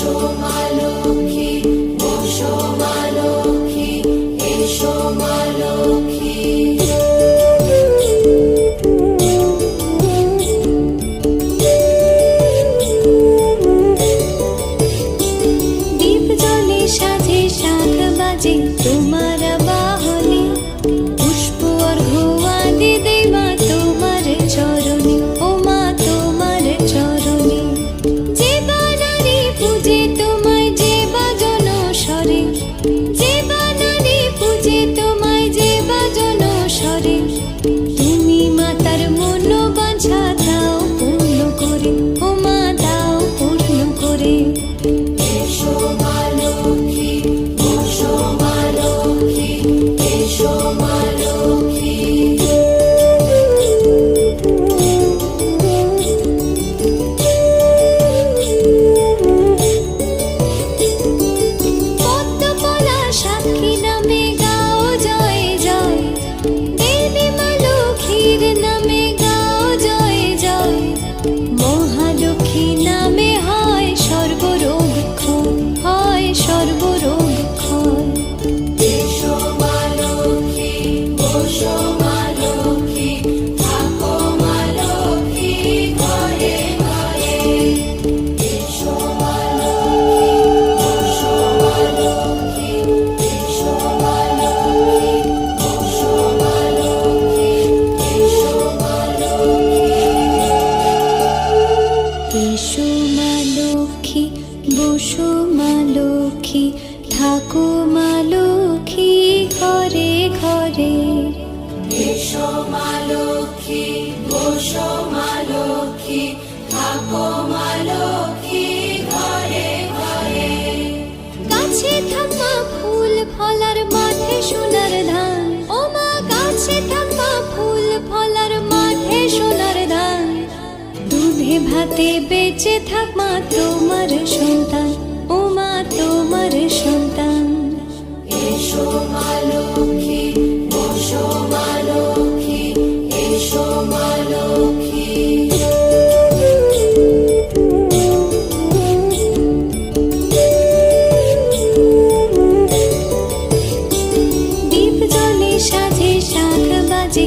Що এসো মা লক্ষ্মী বসো মা লক্ষ্মী থাকো মা লক্ষ্মী ঘরে ঘরে। এসো মা লক্ষ্মী বসো মা লক্ষ্মী থাকো মা লক্ষ্মী ঘরে ঘরে। কাছে থাকা ফুল ফলার মা ভাতে বেঁচে থাক মা তোমার সন্তান। ও মা তোমার সন্তান। এসো দীপ জলে সাজে শাক বাজে